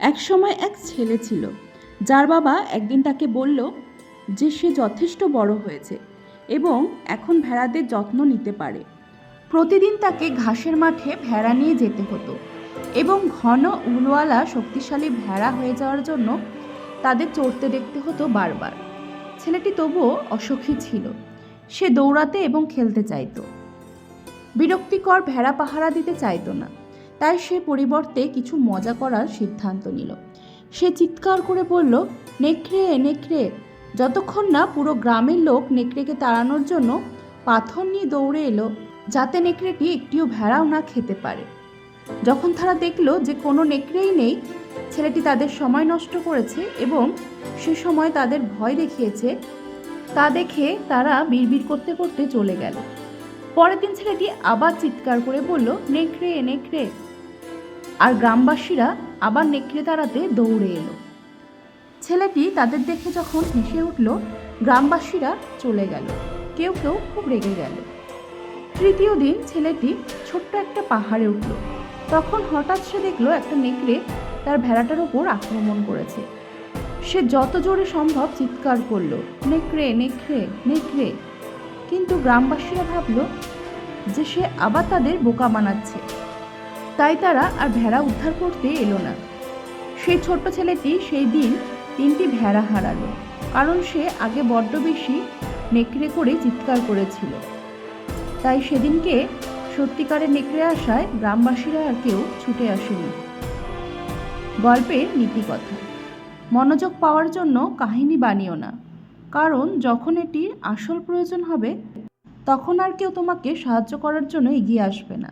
একসময় এক ছেলে ছিল, যার বাবা একদিন তাকে বলল যে সে যথেষ্ট বড় হয়েছে এবং এখন ভেড়াদের যত্ন নিতে পারে। প্রতিদিন তাকে ঘাসের মাঠে ভেড়া নিয়ে যেতে হতো এবং ঘন উলওয়ালা শক্তিশালী ভেড়া হয়ে যাওয়ার জন্য তাদের চড়তে দেখতে হতো বারবার। ছেলেটি তবুও অসুখী ছিল। সে দৌড়াতে এবং খেলতে চাইতো। বিরক্তিকর ভেড়া পাহারা দিতে চাইতো না। তাই সে পরিবর্তে কিছু মজা করার সিদ্ধান্ত নিল। সে চিৎকার করে বলল, নেকড়ে নেকড়ে! যতক্ষণ না পুরো গ্রামের লোক নেকড়েকে তাড়ানোর জন্য পাথর নিয়ে দৌড়ে এলো, যাতে নেকড়েটি একটিও ভেড়াও না খেতে পারে। যখন তারা দেখল যে কোনো নেকড়েই নেই, ছেলেটি তাদের সময় নষ্ট করেছে এবং সে সময় তাদের ভয় দেখিয়েছে, তা দেখে তারা বিড়বিড় করতে করতে চলে গেল। পরের দিন ছেলেটি আবার চিৎকার করে বলল, নেকড়ে নেকড়ে! আর গ্রামবাসীরা আবার নেকড়ে তাড়াতে দৌড়ে এলো। ছেলেটি তাদের দেখে যখন হেসে উঠল, গ্রামবাসীরা চলে গেল। কেউ কেউ খুব রেগে গেল। তৃতীয় দিন ছেলেটি ছোট্ট একটা পাহাড়ে উঠল। তখন হঠাৎ সে দেখল একটা নেকড়ে তার ভেড়াটার উপর আক্রমণ করেছে। সে যত জোরে সম্ভব চিৎকার করল, নেকড়ে নেকড়ে নেকড়ে। কিন্তু গ্রামবাসীরা ভাবল যে সে আবার তাদের বোকা বানাচ্ছে। তাই তারা আর ভেড়া উদ্ধার করতে এলো না। সেই ছোট্ট ছেলেটি সেই দিন তিনটি ভেড়া হারালো, কারণ সে আগে বড্ড বেশি নেকড়ে করে চিৎকার করেছিল। তাই সেদিনকে সত্যিকারের নেকড়ে আসায় গ্রামবাসীরা আর কেউ ছুটে আসেনি। গল্পের নীতিকথা মনোযোগ পাওয়ার জন্য কাহিনী বানিও না, কারণ যখন এটির আসল প্রয়োজন হবে, তখন আর কেউ তোমাকে সাহায্য করার জন্য এগিয়ে আসবে না।